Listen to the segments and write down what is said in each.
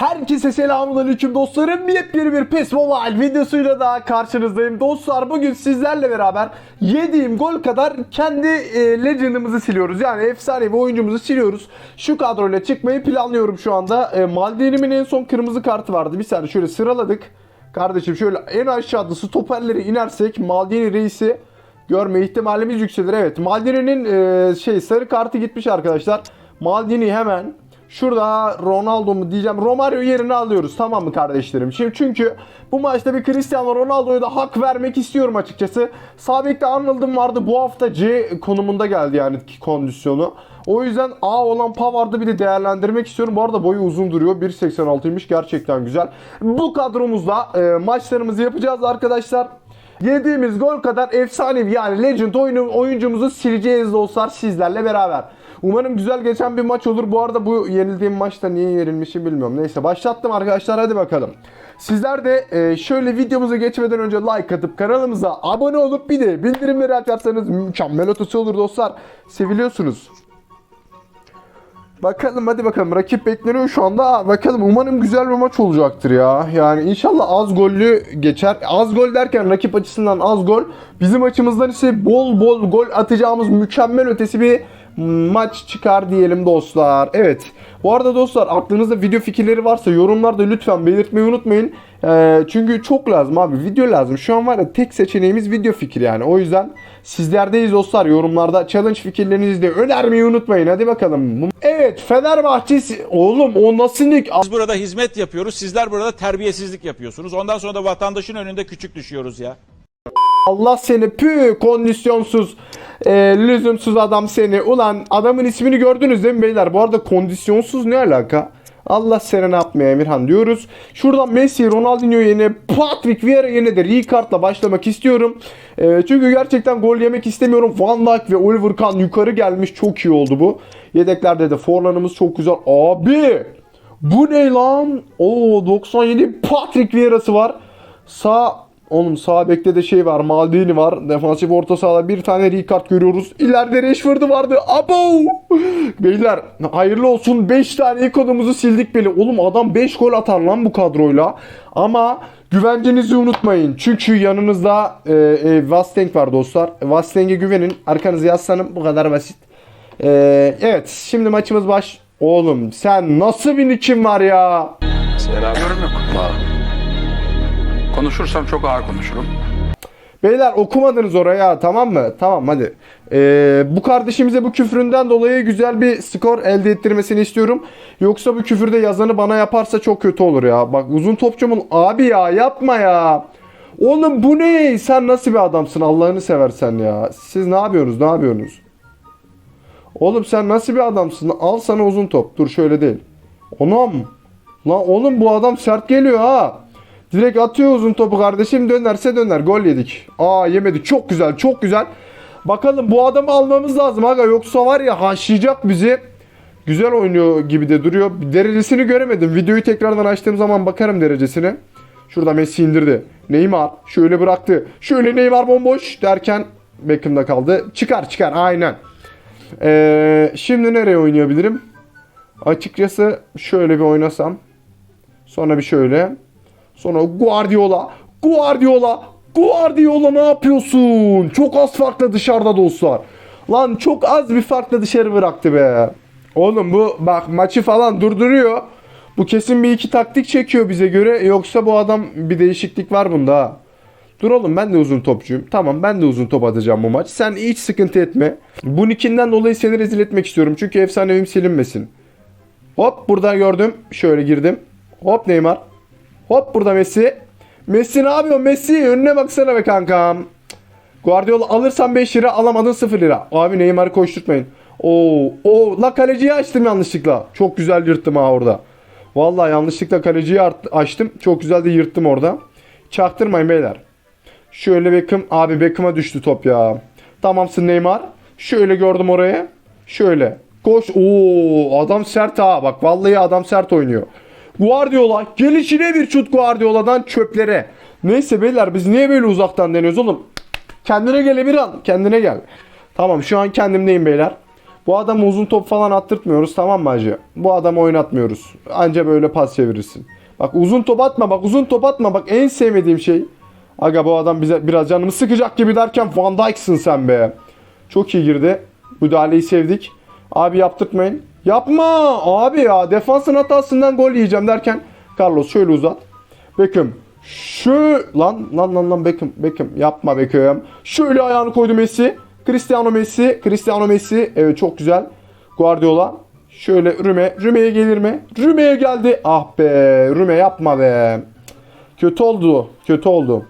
Herkese selamünaleyküm dostlarım. Yepyeni bir PES Mobile videosuyla daha karşınızdayım. Dostlar bugün sizlerle beraber yediğim gol kadar kendi e, legend'ımızı siliyoruz. Yani efsane bir oyuncumuzu siliyoruz. Şu kadroyla çıkmayı planlıyorum şu anda. E, Maldini'min en son kırmızı kartı vardı. Bir saniye şöyle sıraladık. Kardeşim şöyle en aşağıda stoperleri inersek Maldini reisi görme ihtimalimiz yükselir. Evet Maldini'nin e, şey sarı kartı gitmiş arkadaşlar. Maldini hemen şurada Ronaldo mu diyeceğim Romario yerine alıyoruz tamam mı kardeşlerim? Şimdi çünkü bu maçta bir Cristiano Ronaldo'ya da hak vermek istiyorum açıkçası. Sağ bekte Arnold'um vardı bu hafta C konumunda geldi yani kondisyonu. O yüzden A olan Pavard'ı bir de değerlendirmek istiyorum. Bu arada boyu uzun duruyor. 1.86'ymış gerçekten güzel. Bu kadromuzla e, maçlarımızı yapacağız arkadaşlar. Yediğimiz gol kadar efsanevi yani legend oyunu, oyuncumuzu sileceğiz dostlar sizlerle beraber. Umarım güzel geçen bir maç olur. Bu arada bu yenildiğim maçta niye yenilmişim bilmiyorum. Neyse başlattım arkadaşlar hadi bakalım. Sizler de e, şöyle videomuza geçmeden önce like atıp kanalımıza abone olup bir de bildirimleri açarsanız mükemmel ötesi olur dostlar. Seviliyorsunuz. Bakalım hadi bakalım rakip bekleniyor şu anda. Bakalım umarım güzel bir maç olacaktır ya. Yani inşallah az gollü geçer. Az gol derken rakip açısından az gol. Bizim açımızdan ise bol bol gol atacağımız mükemmel ötesi bir maç çıkar diyelim dostlar. Evet. Bu arada dostlar aklınızda video fikirleri varsa yorumlarda lütfen belirtmeyi unutmayın. Ee, çünkü çok lazım abi. Video lazım. Şu an var ya tek seçeneğimiz video fikri yani. O yüzden sizlerdeyiz dostlar. Yorumlarda challenge fikirlerinizi de önermeyi unutmayın. Hadi bakalım. Evet Fenerbahçe oğlum o nasıl nick? Biz burada hizmet yapıyoruz. Sizler burada terbiyesizlik yapıyorsunuz. Ondan sonra da vatandaşın önünde küçük düşüyoruz ya. Allah seni pü kondisyonsuz e, lüzumsuz adam seni. Ulan adamın ismini gördünüz değil mi beyler? Bu arada kondisyonsuz ne alaka? Allah seni ne yapmaya Emirhan diyoruz. Şuradan Messi, Ronaldinho yerine Patrick Vieira yerine de Rijkaard'la başlamak istiyorum. E, çünkü gerçekten gol yemek istemiyorum. Van Dijk ve Oliver Kahn yukarı gelmiş. Çok iyi oldu bu. Yedeklerde de Forlan'ımız çok güzel. Abi! Bu ne lan? Oo 97 Patrick Vieira'sı var. Sağ Oğlum sağ bekte de şey var. Maldini var. Defansif orta sahada bir tane Ricard görüyoruz. İleride Rashford'u vardı. Abo! Beyler hayırlı olsun. 5 tane ikonumuzu sildik bile. Oğlum adam 5 gol atar lan bu kadroyla. Ama güvencenizi unutmayın. Çünkü yanınızda e, e, Vastenk var dostlar. Vastenk'e güvenin. Arkanızı yaslanın. Bu kadar basit. E, evet şimdi maçımız baş... Oğlum sen nasıl bir niçin var ya? Yorum yok. Konuşursam çok ağır konuşurum. Beyler okumadınız oraya tamam mı? Tamam hadi. Ee, bu kardeşimize bu küfründen dolayı güzel bir skor elde ettirmesini istiyorum. Yoksa bu küfürde yazanı bana yaparsa çok kötü olur ya. Bak uzun topçumun abi ya yapma ya. Oğlum bu ne? Sen nasıl bir adamsın Allah'ını seversen ya. Siz ne yapıyorsunuz? Ne yapıyorsunuz? Oğlum sen nasıl bir adamsın? Al sana uzun top. Dur şöyle değil. Onam. Lan oğlum bu adam sert geliyor ha. Direkt atıyor uzun topu kardeşim dönerse döner. Gol yedik. Aa yemedi. Çok güzel çok güzel. Bakalım bu adamı almamız lazım aga. Yoksa var ya haşlayacak bizi. Güzel oynuyor gibi de duruyor. Derecesini göremedim. Videoyu tekrardan açtığım zaman bakarım derecesine. Şurada Messi indirdi. Neymar şöyle bıraktı. Şöyle Neymar bomboş derken Beckham'da kaldı. Çıkar çıkar aynen. Ee, şimdi nereye oynayabilirim? Açıkçası şöyle bir oynasam. Sonra bir şöyle. Sonra Guardiola. Guardiola. Guardiola ne yapıyorsun? Çok az farkla dışarıda dostlar. Lan çok az bir farkla dışarı bıraktı be. Oğlum bu bak maçı falan durduruyor. Bu kesin bir iki taktik çekiyor bize göre. Yoksa bu adam bir değişiklik var bunda ha. Dur oğlum ben de uzun topçuyum. Tamam ben de uzun top atacağım bu maç. Sen hiç sıkıntı etme. Bu nickinden dolayı seni rezil etmek istiyorum. Çünkü efsanevim silinmesin. Hop burada gördüm. Şöyle girdim. Hop Neymar. Hop burada Messi. Messi ne yapıyor? Messi önüne baksana be kankam. Guardiola alırsan 5 lira alamadın 0 lira. Abi Neymar'ı koşturtmayın. Oo, o la kaleciyi açtım yanlışlıkla. Çok güzel yırttım ha orada. Vallahi yanlışlıkla kaleciyi açtım. Çok güzel de yırttım orada. Çaktırmayın beyler. Şöyle Beckham. Abi Beckham'a düştü top ya. Tamamsın Neymar. Şöyle gördüm oraya. Şöyle. Koş. Oo adam sert ha. Bak vallahi adam sert oynuyor. Guardiola gelişine bir şut Guardiola'dan çöplere. Neyse beyler biz niye böyle uzaktan deniyoruz oğlum? Kendine gel Emirhan. Kendine gel. Tamam şu an kendimdeyim beyler. Bu adamı uzun top falan attırtmıyoruz tamam mı hacı? Bu adamı oynatmıyoruz. Anca böyle pas çevirirsin. Bak uzun top atma bak uzun top atma bak en sevmediğim şey. Aga bu adam bize biraz canımı sıkacak gibi derken Van Dijk'sın sen be. Çok iyi girdi. Müdahaleyi sevdik. Abi yaptırtmayın. Yapma abi ya defansın hatasından gol yiyeceğim derken Carlos şöyle uzat. Beckham şu lan lan lan lan Beckham Beckham yapma Beckham. Şöyle ayağını koydu Messi. Cristiano Messi. Cristiano Messi. Evet çok güzel. Guardiola. Şöyle Rüme. Rüme'ye gelir mi? Rüme'ye geldi. Ah be. Rüme yapma be. Kötü oldu. Kötü oldu.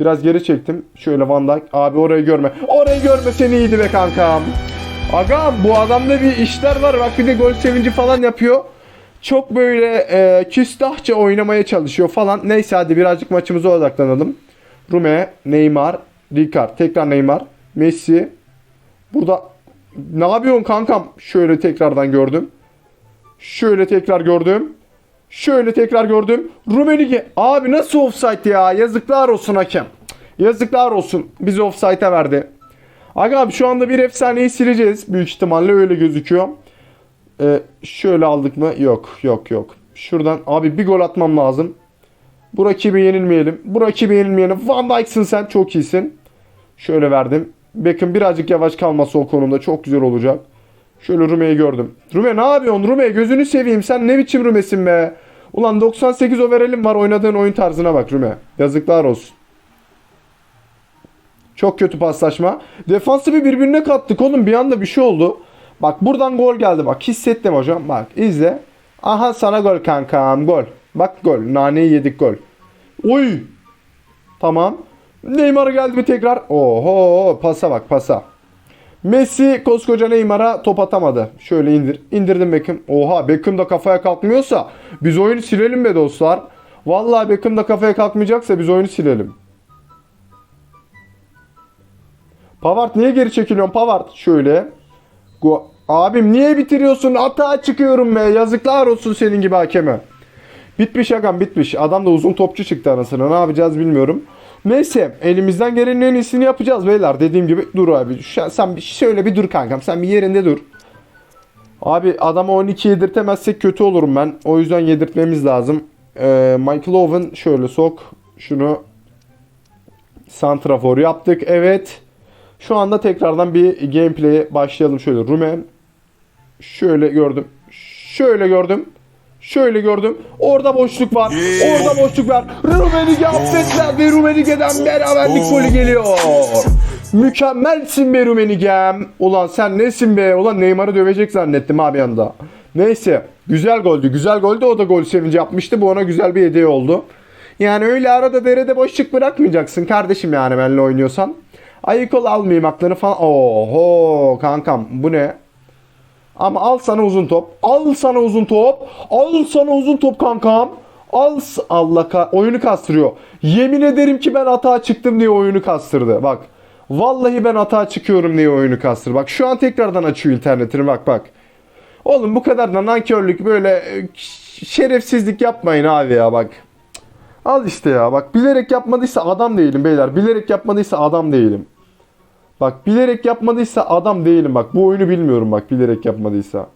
Biraz geri çektim. Şöyle Van Dijk. Abi orayı görme. Orayı görme seni iyiydi be kankam. Agam bu adamda bir işler var. Bak bir de gol sevinci falan yapıyor. Çok böyle e, küstahça oynamaya çalışıyor falan. Neyse hadi birazcık maçımıza odaklanalım. Rume, Neymar, Ricard. Tekrar Neymar. Messi. Burada ne yapıyorsun kankam? Şöyle tekrardan gördüm. Şöyle tekrar gördüm. Şöyle tekrar gördüm. Rumenige. Abi nasıl offside ya? Yazıklar olsun hakem. Yazıklar olsun. Bizi offside'e verdi. Aga abi şu anda bir efsaneyi sileceğiz. Büyük ihtimalle öyle gözüküyor. Ee, şöyle aldık mı? Yok yok yok. Şuradan abi bir gol atmam lazım. Bu rakibi yenilmeyelim. Bu rakibi yenilmeyelim. Van Dijk'sın sen. Çok iyisin. Şöyle verdim. Beckham birazcık yavaş kalması o konumda. Çok güzel olacak. Şöyle Rume'yi gördüm. Rume ne yapıyorsun Rume? Gözünü seveyim. Sen ne biçim Rume'sin be? Ulan 98 overall'im var. Oynadığın oyun tarzına bak Rume. Yazıklar olsun. Çok kötü paslaşma. Defansı bir birbirine kattık oğlum. Bir anda bir şey oldu. Bak buradan gol geldi bak. Hissettim hocam. Bak izle. Aha sana gol kankam. Gol. Bak gol. Naneyi yedik gol. Oy. Tamam. Neymar geldi mi tekrar? Oho pasa bak pasa. Messi koskoca Neymar'a top atamadı. Şöyle indir. İndirdim Beckham. Oha Beckham da kafaya kalkmıyorsa biz oyunu silelim be dostlar. Vallahi Beckham da kafaya kalkmayacaksa biz oyunu silelim. Pavard niye geri çekiliyorsun Pavard? Şöyle. Go- Abim niye bitiriyorsun? Hata çıkıyorum be. Yazıklar olsun senin gibi hakeme. Bitmiş agam bitmiş. Adam da uzun topçu çıktı anasını. Ne yapacağız bilmiyorum. Neyse elimizden gelenin en iyisini yapacağız beyler. Dediğim gibi dur abi. Sen bir şöyle bir dur kankam. Sen bir yerinde dur. Abi adama 12 yedirtemezsek kötü olurum ben. O yüzden yedirtmemiz lazım. Ee, Michael Owen şöyle sok. Şunu santrafor yaptık. Evet. Şu anda tekrardan bir gameplay'e başlayalım şöyle. Rumen. Şöyle gördüm. Şöyle gördüm. Şöyle gördüm. Orada boşluk var. Orada boşluk var. Rumenige affetler ve Rumenige'den beraberlik golü geliyor. Mükemmelsin be Rumenigem. Ulan sen nesin be? Ulan Neymar'ı dövecek zannettim abi yanında. Neyse. Güzel goldü. Güzel goldü. O da gol sevinci yapmıştı. Bu ona güzel bir hediye oldu. Yani öyle arada derede boşluk bırakmayacaksın kardeşim yani benimle oynuyorsan. Ayık ol almayayım aklını falan. Oho kankam bu ne? Ama al sana uzun top. Al sana uzun top. Al sana uzun top kankam. Al Allah ka- oyunu kastırıyor. Yemin ederim ki ben hata çıktım diye oyunu kastırdı. Bak. Vallahi ben hata çıkıyorum diye oyunu kastırdı. Bak şu an tekrardan açıyor internetini bak bak. Oğlum bu kadar da nankörlük böyle e, şerefsizlik yapmayın abi ya bak. Al işte ya bak bilerek yapmadıysa adam değilim beyler. Bilerek yapmadıysa adam değilim. Bak bilerek yapmadıysa adam değilim bak. Bu oyunu bilmiyorum bak bilerek yapmadıysa.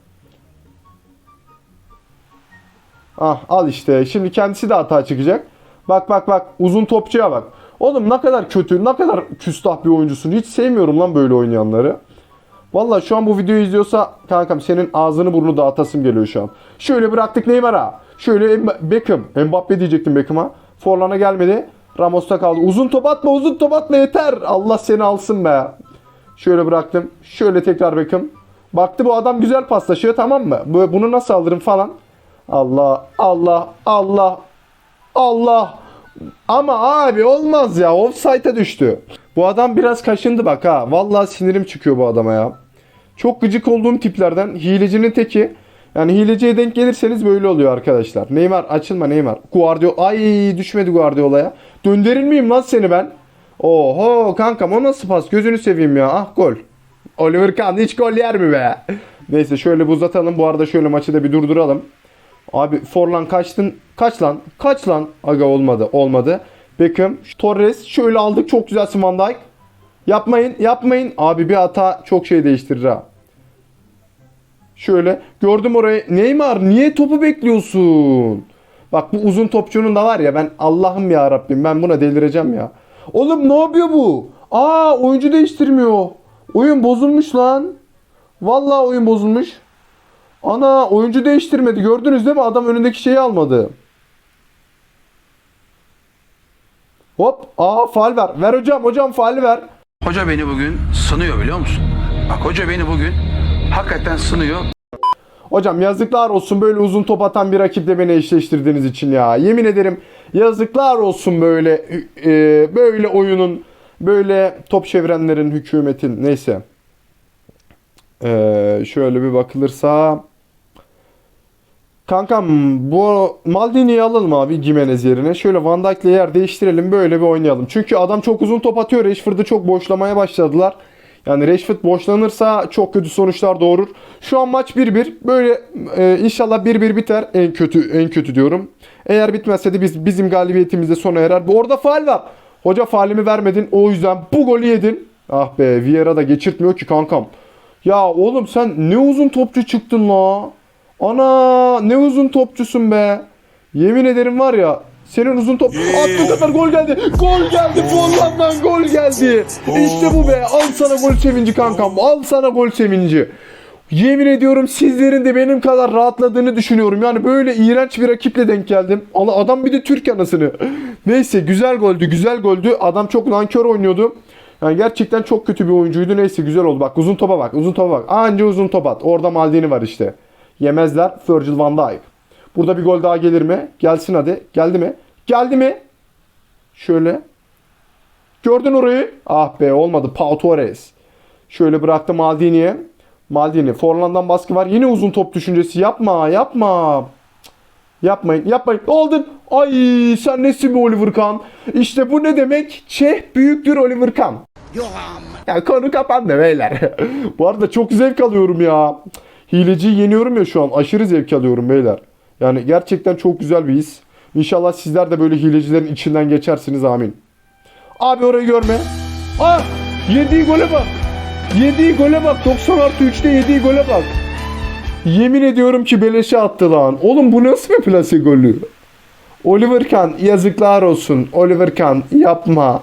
Ah al işte. Şimdi kendisi de hata çıkacak. Bak bak bak uzun topçuya bak. Oğlum ne kadar kötü, ne kadar küstah bir oyuncusun. Hiç sevmiyorum lan böyle oynayanları. Valla şu an bu videoyu izliyorsa kankam senin ağzını burnunu dağıtasım geliyor şu an. Şöyle bıraktık Neymar'a. Şöyle Beckham. Mbappe diyecektim Beckham'a. Forlan'a gelmedi. Ramos'ta kaldı. Uzun top atma uzun top atma yeter. Allah seni alsın be. Şöyle bıraktım. Şöyle tekrar Beckham. Baktı bu adam güzel paslaşıyor tamam mı? Bu- Bunu nasıl alırım falan. Allah Allah Allah Allah. Ama abi olmaz ya. Offside'e düştü. Bu adam biraz kaşındı bak ha. Vallahi sinirim çıkıyor bu adama ya. Çok gıcık olduğum tiplerden hilecinin teki. Yani hileciye denk gelirseniz böyle oluyor arkadaşlar. Neymar açılma Neymar. Guardiola ay düşmedi Guardiola'ya. Döndürür müyüm lan seni ben? Oho kankam o nasıl pas? Gözünü seveyim ya. Ah gol. Oliver Kahn hiç gol yer mi be? Neyse şöyle bir uzatalım. Bu arada şöyle maçı da bir durduralım. Abi Forlan kaçtın. Kaç lan? Kaç lan? Aga olmadı. Olmadı. Beckham. Torres. Şöyle aldık. Çok güzelsin Van Dijk. Yapmayın. Yapmayın. Abi bir hata çok şey değiştirir ha. Şöyle gördüm orayı. Neymar niye topu bekliyorsun? Bak bu uzun topçunun da var ya ben Allah'ım ya Rabbim ben buna delireceğim ya. Oğlum ne yapıyor bu? Aa oyuncu değiştirmiyor. Oyun bozulmuş lan. Vallahi oyun bozulmuş. Ana oyuncu değiştirmedi. Gördünüz değil mi? Adam önündeki şeyi almadı. Hop. Aa faal ver. Ver hocam. Hocam faali ver. Hoca beni bugün sınıyor biliyor musun? Bak hoca beni bugün hakikaten sınıyor. Hocam yazıklar olsun böyle uzun top atan bir rakiple beni eşleştirdiğiniz için ya. Yemin ederim yazıklar olsun böyle e, böyle oyunun böyle top çevirenlerin hükümetin neyse. E, şöyle bir bakılırsa Kankam bu Maldini'yi alalım abi Gimenez yerine. Şöyle Van Dijk'le yer değiştirelim böyle bir oynayalım. Çünkü adam çok uzun top atıyor. Rashford'u çok boşlamaya başladılar. Yani Rashford boşlanırsa çok kötü sonuçlar doğurur. Şu an maç 1-1. Böyle e, inşallah 1-1 biter. En kötü en kötü diyorum. Eğer bitmezse de biz bizim galibiyetimizde sona erer. Bu orada faal var. Hoca faalimi vermedin. O yüzden bu golü yedin. Ah be Vieira da geçirtmiyor ki kankam. Ya oğlum sen ne uzun topçu çıktın la. Ana ne uzun topçusun be. Yemin ederim var ya senin uzun top attı kadar gol geldi. Gol geldi. Hollanda'dan gol geldi. İşte bu be. Al sana gol sevinci kankam. Al sana gol sevinci. Yemin ediyorum sizlerin de benim kadar rahatladığını düşünüyorum. Yani böyle iğrenç bir rakiple denk geldim. Allah adam bir de Türk anasını. Neyse güzel goldü güzel goldü. Adam çok nankör oynuyordu. Yani gerçekten çok kötü bir oyuncuydu. Neyse güzel oldu. Bak uzun topa bak. Uzun topa bak. Anca uzun top at. Orada Maldini var işte. Yemezler. Virgil van Dijk. Burada bir gol daha gelir mi? Gelsin hadi. Geldi mi? Geldi mi? Şöyle. Gördün orayı. Ah be olmadı. Pau Torres. Şöyle bıraktı Maldini'ye. Maldini. Forlan'dan baskı var. Yine uzun top düşüncesi. Yapma yapma. Yapmayın yapmayın. Oldun. Ay sen nesin bir Oliver Kahn? İşte bu ne demek? Çeh büyüktür Oliver Kahn. Ya konu kapandı beyler. Bu arada çok zevk alıyorum ya. Hileciyi yeniyorum ya şu an. Aşırı zevk alıyorum beyler. Yani gerçekten çok güzel bir his. İnşallah sizler de böyle hilecilerin içinden geçersiniz amin. Abi orayı görme. Ah! Yediği gole bak. Yediği gole bak. 90 artı 3'te yediği gole bak. Yemin ediyorum ki beleşe attı lan. Oğlum bu nasıl bir plase golü? Oliver Kahn yazıklar olsun. Oliver Kahn yapma.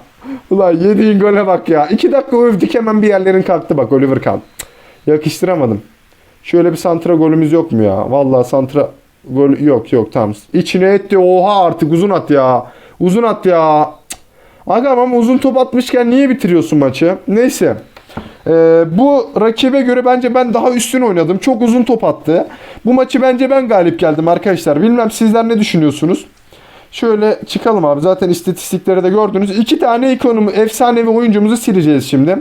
Ulan yediğin gole bak ya. İki dakika övdük hemen bir yerlerin kalktı bak Oliver Kahn. Yakıştıramadım. Şöyle bir santra golümüz yok mu ya? Vallahi santra gol yok yok tamam. İçine etti oha artık uzun at ya. Uzun at ya. Agam ama uzun top atmışken niye bitiriyorsun maçı? Neyse. Ee, bu rakibe göre bence ben daha üstün oynadım. Çok uzun top attı. Bu maçı bence ben galip geldim arkadaşlar. Bilmem sizler ne düşünüyorsunuz? Şöyle çıkalım abi. Zaten istatistikleri de gördünüz. İki tane ikonumu, efsanevi oyuncumuzu sileceğiz şimdi.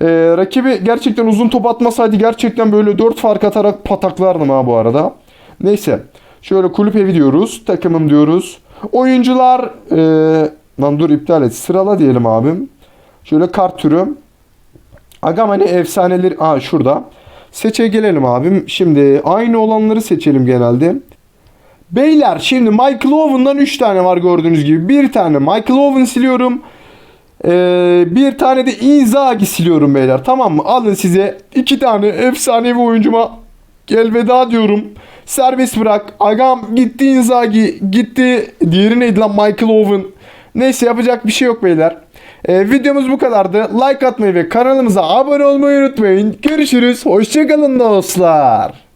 Ee, rakibi gerçekten uzun top atmasaydı gerçekten böyle 4 fark atarak pataklardım ha bu arada. Neyse. Şöyle kulüp evi diyoruz. Takımım diyoruz. Oyuncular ee, lan dur iptal et. Sırala diyelim abim. Şöyle kart türü. Agam hani efsaneleri... Aa şurada. Seçe gelelim abim. Şimdi aynı olanları seçelim genelde. Beyler şimdi Michael Owen'dan 3 tane var gördüğünüz gibi. Bir tane Michael Owen siliyorum. Ee, bir tane de Inzaghi siliyorum beyler. Tamam mı? Alın size iki tane efsanevi oyuncuma elveda diyorum. Serbest bırak. Agam gitti Inzaghi. Gitti. Diğeri neydi lan Michael Owen. Neyse yapacak bir şey yok beyler. Ee, videomuz bu kadardı. Like atmayı ve kanalımıza abone olmayı unutmayın. Görüşürüz. Hoşçakalın dostlar.